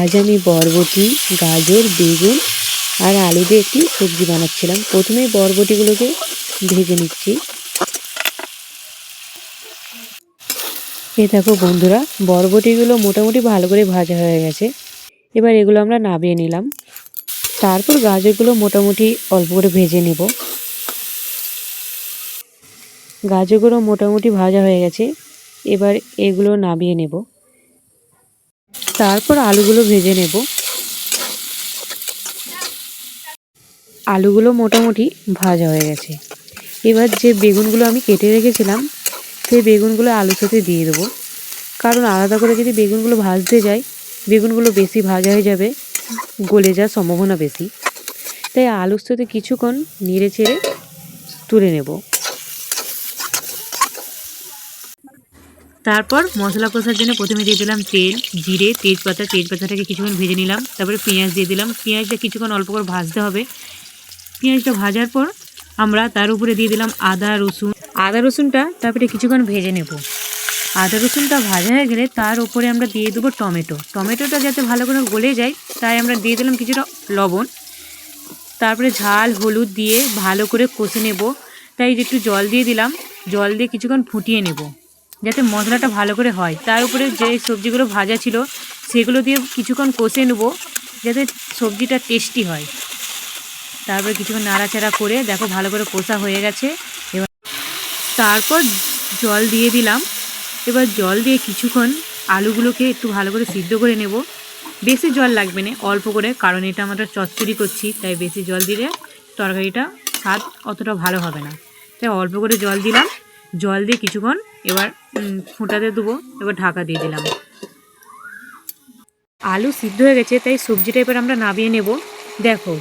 আজ আমি বরবটি, গাজর, বেগুন আর আলু দিয়ে একটি সবজি বানাচ্ছিলাম। প্রথমেই বরবটিগুলোকে ভেজে নিচ্ছি। এ দেখো বন্ধুরা, বরবটিগুলো মোটামুটি ভালো করে ভাজা হয়ে গেছে। এবার এগুলো আমরা নামিয়ে নিলাম। তারপর গাজরগুলো মোটামুটি অল্প করে ভেজে নেব। গাজরগুলো মোটামুটি ভাজা হয়ে গেছে। এবার এগুলো নামিয়ে নেব। তারপর আলুগুলো ভেজে নেব। আলুগুলো মোটামুটি ভাজা হয়ে গেছে। এবার যে বেগুনগুলো আমি কেটে রেখেছিলাম, সেই বেগুনগুলো আলুর সাথে দিয়ে দেবো। কারণ আলাদা করে যদি বেগুনগুলো ভাজতে যাই, বেগুনগুলো বেশি ভাজা হয়ে যাবে, গলে যাওয়ার সম্ভাবনা বেশি। তাই আলুর সাথে কিছুক্ষণ নেড়ে চেড়ে তুলে নেব। তারপর মশলা কষার জন্য প্রথমে দিয়ে দিলাম তেল, জিরে, তেজপাতা, তেজপাতাটাকে কিছুক্ষণ ভেজে নিলাম, তারপরে পেঁয়াজ দিয়ে দিলাম, পেঁয়াজটা কিছুক্ষণ অল্প করে ভাজতে হবে। পেঁয়াজটা ভাজার পর আমরা তার উপরে দিয়ে দিলাম আদা, রসুন। আদা, রসুনটা তারপরে কিছুক্ষণ ভেজে নেব। আদা, রসুনটা ভাজা হয়ে গেলে তার উপরে আমরা দিয়ে দেবো টমেটো। টমেটোটা যাতে ভালো করে গলে যায়, তাই আমরা দিয়ে দিলাম কিছুটা লবণ। তারপরে ঝাল, হলুদ দিয়ে ভালো করে কষে নেব। তাই একটু জল দিয়ে দিলাম, জল দিয়ে কিছুক্ষণ ফুটিয়ে নেব। যাতে মশলাটা ভালো করে হয়। তার উপরে যে সবজিগুলো ভাজা ছিল, সেগুলো দিয়ে কিছুক্ষণ কষে নেব, যাতে সবজিটা টেস্টি হয়। তারপরে কিছুক্ষণ নাড়াচাড়া করে দেখো ভালো করে কষা হয়ে গেছে। এবার তারপর জল দিয়ে দিলাম। এবার জল দিয়ে কিছুক্ষণ আলুগুলোকে একটু ভালো করে সিদ্ধ করে নেব। বেশি জল লাগবে না, অল্প করে, কারণ এটা আমরা চচ্চড়ি করছি, তাই বেশি জল দিলে তরকারিটা স্বাদ অতটা ভালো হবে না। তাই অল্প করে জল দিলাম। জল দিয়ে কিছুক্ষণ এবার ফুটাতে দেবো এবার ঢাকা দিয়ে দিলাম। আলু সিদ্ধ হয়ে গেছে, তাই সবজিটা এবার আমরা নামিয়ে নেব। দেখো